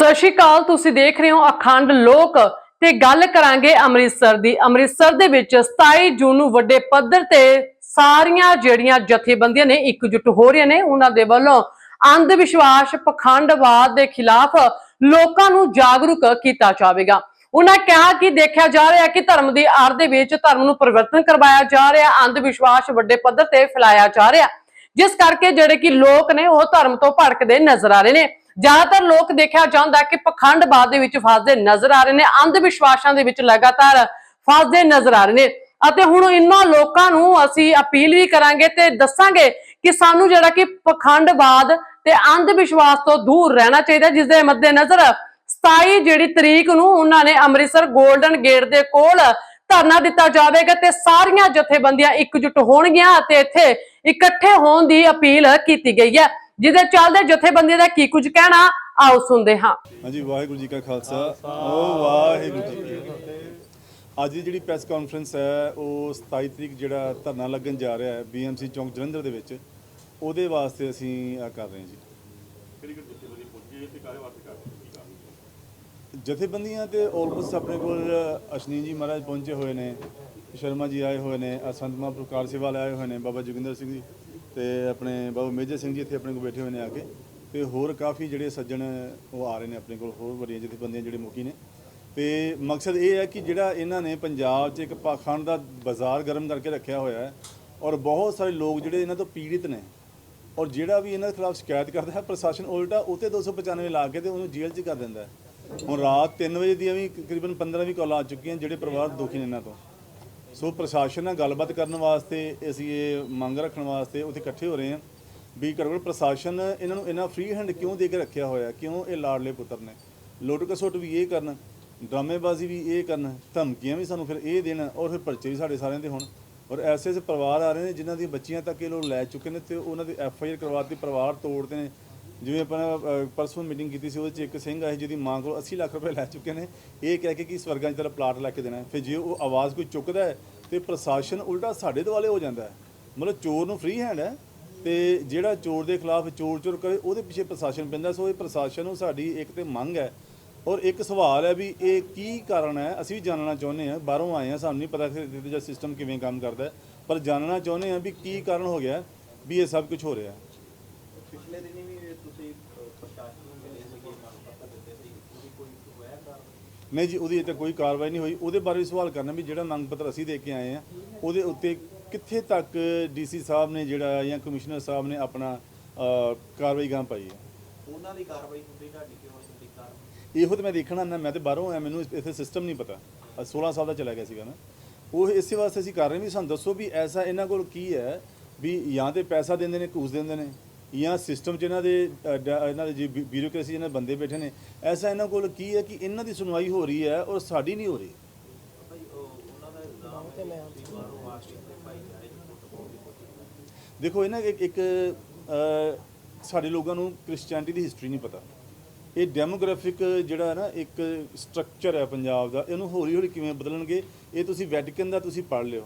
ਸਤਿ ਸ਼੍ਰੀ ਅਕਾਲ, ਤੁਸੀਂ ਦੇਖ ਰਹੇ ਹੋ ਅਖੰਡ ਲੋਕ ਤੇ ਗੱਲ ਕਰਾਂਗੇ ਅੰਮ੍ਰਿਤਸਰ ਦੀ। ਅੰਮ੍ਰਿਤਸਰ ਦੇ ਵਿੱਚ 27 ਜੂਨ ਨੂੰ ਵੱਡੇ ਪੱਧਰ ਤੇ ਸਾਰੀਆਂ ਜਿਹੜੀਆਂ ਜਥੇਬੰਦੀਆਂ ਨੇ ਇਕਜੁੱਟ ਹੋ ਰਹੀਆਂ ਨੇ, ਉਹਨਾਂ ਦੇ ਵੱਲੋਂ ਅੰਧ ਵਿਸ਼ਵਾਸ ਪਖੰਡਵਾਦ ਦੇ ਖਿਲਾਫ ਲੋਕਾਂ ਨੂੰ ਜਾਗਰੂਕ ਕੀਤਾ ਜਾਵੇਗਾ। ਉਹਨਾਂ ਕਿਹਾ ਕਿ ਦੇਖਿਆ ਜਾ ਰਿਹਾ ਕਿ ਧਰਮ ਦੀ ਆੜ ਦੇ ਵਿੱਚ ਧਰਮ ਨੂੰ ਪਰਿਵਰਤਨ ਕਰਵਾਇਆ ਜਾ ਰਿਹਾ ਅੰਧ ਵਿਸ਼ਵਾਸ ਵੱਡੇ ਪੱਧਰ ਤੇ ਫੈਲਾਇਆ ਜਾ ਰਿਹਾ। ਜਿਸ ਕਰਕੇ ਜਿਹੜੇ ਕਿ ਲੋਕ ਨੇ, ਉਹ ਧਰਮ ਤੋਂ ਭੜਕਦੇ ਨਜ਼ਰ ਆ ਰਹੇ ਨੇ। ਜ਼ਿਆਦਾਤਰ ਲੋਕ ਦੇਖਿਆ ਜਾਂਦਾ ਹੈ ਕਿ ਪਖੰਡਵਾਦ ਦੇ ਵਿੱਚ ਫਸਦੇ ਨਜ਼ਰ ਆ ਰਹੇ ਨੇ, ਅੰਧ ਵਿਸ਼ਵਾਸਾਂ ਦੇ ਵਿੱਚ ਲਗਾਤਾਰ ਫਸਦੇ ਨਜ਼ਰ ਆ ਰਹੇ ਨੇ। ਅਤੇ ਹੁਣ ਇਹਨਾਂ ਲੋਕਾਂ ਨੂੰ ਅਸੀਂ ਅਪੀਲ ਵੀ ਕਰਾਂਗੇ ਤੇ ਦੱਸਾਂਗੇ ਕਿ ਸਾਨੂੰ ਜਿਹੜਾ ਕਿ ਪਖੰਡਵਾਦ ਤੇ ਅੰਧ ਵਿਸ਼ਵਾਸ ਤੋਂ ਦੂਰ ਰਹਿਣਾ ਚਾਹੀਦਾ ਜਿਸ ਦੇ ਮੱਦੇ ਨਜ਼ਰ 27 ਜਿਹੜੀ ਤਰੀਕ ਨੂੰ ਉਹਨਾਂ ਨੇ ਅੰਮ੍ਰਿਤਸਰ 골ਡਨ ਗੇਟ ਦੇ ਕੋਲ ਧਰਨਾ ਦਿੱਤਾ ਜਾਵੇਗਾ ਤੇ ਸਾਰੀਆਂ ਜਥੇਬੰਦੀਆਂ ਇਕਜੁੱਟ ਹੋਣਗੀਆਂ ਅਤੇ ਇੱਥੇ ਇਕੱਠੇ ਹੋਣ ਦੀ ਅਪੀਲ ਕੀਤੀ ਗਈ ਹੈ। ਜਿਹਦੇ ਚੱਲਦੇ ਜਥੇਬੰਦੀਆਂ ਦਾ ਕੀ ਕੁਝ ਕਹਿਣਾ ਆਓ ਸੁਣਦੇ ਹਾਂ। ਹਾਂਜੀ ਵਾਹਿਗੁਰੂ ਜੀ ਕਾ ਖਾਲਸਾ। ਓ ਵਾਹਿਗੁਰੂ ਜੀ ਕੀ ਫਤਿਹ। ਅੱਜ ਦੀ ਜਿਹੜੀ ਪ੍ਰੈਸ ਕਾਨਫਰੰਸ ਹੈ ਉਹ 27 ਤਰੀਕ ਜਿਹੜਾ ਧਰਨਾ ਲੱਗਣ ਜਾ ਰਿਹਾ ਹੈ ਬੀਐਮਸੀ ਚੌਂਕ ਜਲੰਧਰ ਦੇ ਵਿੱਚ ਉਹਦੇ ਵਾਸਤੇ ਅਸੀਂ ਆ ਕਰ ਰਹੇ ਹਾਂ ਜੀ। ਜਥੇਬੰਦੀਆਂ ਤੇ ਆਲਮੋਸਟ ਆਪਣੇ ਕੋਲ ਅਸ਼ਨੀ ਜੀ ਮਹਾਰਾਜ ਪਹੁੰਚੇ ਹੋਏ ਨੇ ਸ਼ਰਮਾ ਜੀ ਆਏ ਹੋਏ ਨੇ ਆਹ ਸੰਤ ਮਹਾਂਪੁਰ ਕਾਰ ਸੇਵਾ ਵਾਲੇ ਆਏ ਹੋਏ ਨੇ ਬਾਬਾ ਜੋਗਿੰਦਰ ਸਿੰਘ ਜੀ। ਤੇ ਆਪਣੇ ਬਾਬਾ ਮੇਜਰ ਸਿੰਘ ਜੀ ਇੱਥੇ ਆਪਣੇ ਕੋਲ ਬੈਠੇ ਹੋਏ ਨੇ ਆ ਕੇ। ਤੇ ਹੋਰ ਕਾਫੀ ਜਿਹੜੇ ਸੱਜਣ ਉਹ ਆ ਰਹੇ ਨੇ ਆਪਣੇ ਕੋਲ, ਹੋਰ ਬੜੀਆਂ ਜਥੇਬੰਦੀਆਂ ਜਿਹੜੇ ਮੁਖੀ ਨੇ। ਤੇ ਮਕਸਦ ਇਹ ਹੈ ਕਿ ਜਿਹੜਾ ਇਹਨਾਂ ਨੇ ਪੰਜਾਬ 'ਚ ਇੱਕ ਪਾਖੰਡ ਦਾ ਬਾਜ਼ਾਰ ਗਰਮ ਕਰਕੇ ਰੱਖਿਆ ਹੋਇਆ ਹੈ ਔਰ ਬਹੁਤ ਸਾਰੇ ਲੋਕ ਜਿਹੜੇ ਇਹਨਾਂ ਤੋਂ ਪੀੜਿਤ ਨੇ ਔਰ ਜਿਹੜਾ ਵੀ ਇਹਨਾਂ ਦੇ ਖਿਲਾਫ ਸ਼ਿਕਾਇਤ ਕਰਦਾ ਹੈ, ਪ੍ਰਸ਼ਾਸਨ ਉਲਟਾ ਉਤੇ 295 ਲਾ ਕੇ ਤੇ ਉਹਨੂੰ ਜੇਲ੍ਹ 'ਚ ਕਰ ਦਿੰਦਾ ਹੈ। ਹੁਣ ਰਾਤ 3 ਵਜੇ ਦੀਆਂ ਵੀ ਤਕਰੀਬਨ 15 ਵੀ ਕਾਲਾਂ ਆ ਚੁੱਕੀਆਂ ਜਿਹੜੇ ਪਰਿਵਾਰ ਦੁਖੀ ਨੇ ਇਹਨਾਂ ਤੋਂ। ਸੋ ਪ੍ਰਸ਼ਾਸਨ ਨਾਲ ਗੱਲਬਾਤ ਕਰਨ ਵਾਸਤੇ ਅਸੀਂ ਇਹ ਮੰਗ ਰੱਖਣ ਵਾਸਤੇ ਉੱਥੇ ਇਕੱਠੇ ਹੋ ਰਹੇ ਹਾਂ ਵੀ ਘੱਟੋ ਪ੍ਰਸ਼ਾਸਨ ਇਹਨਾਂ ਨੂੰ ਇਹਨਾਂ ਫ੍ਰੀ ਹੈਂਡ ਕਿਉਂ ਦੇ ਕੇ ਰੱਖਿਆ ਹੋਇਆ? ਕਿਉਂ ਇਹ ਲਾਡਲੇ ਪੁੱਤਰ ਨੇ? ਲੁੱਟ ਕਸੁੱਟ ਵੀ ਇਹ ਕਰਨ ਡਰਾਮੇਬਾਜ਼ੀ ਵੀ ਇਹ ਕਰਨ ਧਮਕੀਆਂ ਵੀ ਸਾਨੂੰ ਫਿਰ ਇਹ ਦੇਣ ਔਰ ਫਿਰ ਪਰਚੇ ਵੀ ਸਾਡੇ ਸਾਰਿਆਂ ਦੇ ਹੋਣ। ਔਰ ਐਸੇ ਐਸੇ ਪਰਿਵਾਰ ਆ ਰਹੇ ਨੇ ਜਿਨ੍ਹਾਂ ਦੀਆਂ ਬੱਚੀਆਂ ਤੱਕ ਇਹ ਲੋਕ ਲੈ ਚੁੱਕੇ ਨੇ ਤੇ ਉਹਨਾਂ ਦੇ ਐਫ ਆਈ ਆਰ ਕਰਵਾਤੀ ਪਰਿਵਾਰ ਤੋੜਦੇ ਨੇ। ਜਿਵੇਂ ਆਪਾਂ ਅਹ, ਪਰਸੋਂ ਮੀਟਿੰਗ ਕੀਤੀ ਸੀ ਉਹਦੇ ਚ ਇੱਕ ਸਿੰਘ ਆਏ ਜਿਹਦੀ ਮਾਂ ਕੋਲ 80 ਲੱਖ ਰੁਪਏ ਲੈ ਚੁੱਕੇ ਨੇ। ਇਹ ਕਹਿ ਕੇ ਕਿ ਸਵਰਗਾਂ 'ਚ ਤੇਰਾ ਪਲਾਟ ਲੈ ਕੇ ਦੇਣਾ ਫਿਰ ਜੇ ਉਹ ਆਵਾਜ਼ ਕੋਈ ਚੁੱਕਦਾ ਹੈ ਤੇ ਪ੍ਰਸ਼ਾਸਨ ਉਲਟਾ ਸਾਡੇ ਦੁਆਲੇ ਹੋ ਜਾਂਦਾ ਹੈ। ਮਤਲਬ ਚੋਰ ਨੂੰ ਫ੍ਰੀ ਹੈਂਡ ਹੈ ਤੇ ਜਿਹੜਾ ਚੋਰ ਦੇ ਖਿਲਾਫ ਚੋਰ ਚੋਰ ਕਰੇ, ਉਹਦੇ ਪਿੱਛੇ ਪ੍ਰਸ਼ਾਸਨ ਪੈਂਦਾ। ਸੋ ਇਹ ਪ੍ਰਸ਼ਾਸਨ ਨੂੰ ਸਾਡੀ ਇੱਕ ਤੇ ਮੰਗ ਹੈ। ਔਰ ਇੱਕ ਸਵਾਲ ਹੈ ਵੀ ਇਹ ਕੀ ਕਾਰਨ ਹੈ? ਅਸੀਂ ਵੀ ਜਾਣਨਾ ਚਾਹੁੰਦੇ ਹਾਂ। ਬਾਹਰੋਂ ਆਏ ਹਾਂ, ਸਾਨੂੰ ਨਹੀਂ ਪਤਾ ਕਿ ਇਹਦੇ ਸਿਸਟਮ ਕਿਵੇਂ ਕੰਮ ਕਰਦਾ ਪਰ ਜਾਣਨਾ ਚਾਹੁੰਦੇ ਹਾਂ ਵੀ ਕੀ ਕਾਰਨ ਹੋ ਗਿਆ, ਵੀ ਇਹ ਸਭ ਕੁਝ ਹੋ ਰਿਹਾ ਹੈ ਪਿਛਲੇ ਦਿਨੀ ਵੀ ਤੁਸੀਂ ਅਹ, ਪ੍ਰਸ਼ਾਸਨ ਨੂੰ ਮਿਲੇ ਸੀਗੇ ਮੰਗ ਪੱਤਰ ਦਿੱਤੇ ਸੀ ਉਹਦੀ ਕੋਈ ਹੋਇਆ ਕਾਰਨ ਨਹੀਂ ਜੀ ਉਹਦੀ ਅਜੇ ਤੱਕ ਕੋਈ ਕਾਰਵਾਈ ਨਹੀਂ ਹੋਈ। ਉਹਦੇ ਬਾਰੇ ਵੀ ਸਵਾਲ ਕਰਨਾ ਵੀ ਜਿਹੜਾ ਮੰਗ ਪੱਤਰ ਅਸੀਂ ਦੇ ਕੇ ਆਏ ਆ ਉਹਦੇ ਉੱਤੇ ਕਿੱਥੇ ਤੱਕ ਡੀਸੀ ਸਾਹਿਬ ਨੇ ਜਿਹੜਾ ਜਾਂ ਕਮਿਸ਼ਨਰ ਸਾਹਿਬ ਨੇ ਆਪਣਾ ਕਾਰਵਾਈ ਗਾਂ ਪਾਈ ਹੈ। ਉਹਨਾਂ ਦੀ ਕਾਰਵਾਈ ਹੁੰਦੀ ਤੁਹਾਡੀ ਕਿਉਂ ਨਹੀਂ ਹੁੰਦੀ ਕਾਰਨ ਇਹੋ ਤੇ ਮੈਂ ਦੇਖਣਾ ਨਾ ਮੈਂ ਤੇ ਬਾਹਰੋਂ ਆਇਆ ਮੈਨੂੰ ਇੱਥੇ ਸਿਸਟਮ ਨਹੀਂ ਪਤਾ। ਅਹ 16 ਸਾਲ ਦਾ ਚਲਾ ਗਿਆ ਸੀਗਾ ਨਾ। ਉਹ ਇਸੇ ਵਾਸਤੇ ਅਸੀਂ ਕਰ ਰਹੇ ਵੀ ਸਾਨੂੰ ਦੱਸੋ ਵੀ ਐਸਾ ਇਹਨਾਂ ਕੋਲ ਕੀ ਹੈ ਵੀ ਜਾਂ ਤੇ ਪੈਸਾ ਦਿੰਦੇ ਨੇ ਘੂਸ ਦਿੰਦੇ ਨੇ। ਜਾਂ ਸਿਸਟਮ 'ਚ ਇਹਨਾਂ ਦੇ ਡ- ਇਹਨਾਂ ਦੇ ਜੀ ਬਿਊਰੋਕ੍ਰੇਸੀ ਇਹਨਾਂ ਦੇ ਬੰਦੇ ਬੈਠੇ ਨੇ ਐਸਾ ਇਹਨਾਂ ਕੋਲ ਕੀ ਹੈ ਕਿ ਇਹਨਾਂ ਦੀ ਸੁਣਵਾਈ ਹੋ ਰਹੀ ਹੈ ਔਰ ਸਾਡੀ ਨਹੀਂ ਹੋ ਰਹੀ? ਦੇਖੋ ਇਹਨਾਂ ਇੱਕ ਇੱਕ ਸਾਡੇ ਲੋਕਾਂ ਨੂੰ ਕ੍ਰਿਸਚੀਅਨਿਟੀ ਦੀ ਹਿਸਟਰੀ ਨਹੀਂ ਪਤਾ। ਇਹ ਡੈਮੋਗ੍ਰਾਫਿਕ ਜਿਹੜਾ ਹੈ ਨਾ ਇੱਕ ਸਟਰਕਚਰ ਹੈ ਪੰਜਾਬ ਦਾ ਇਹਨੂੰ ਹੌਲੀ ਹੌਲੀ ਕਿਵੇਂ ਬਦਲਣਗੇ ਇਹ ਤੁਸੀਂ ਵੈਟੀਕਨ ਦਾ ਤੁਸੀਂ ਪੜ੍ਹ ਲਿਓ।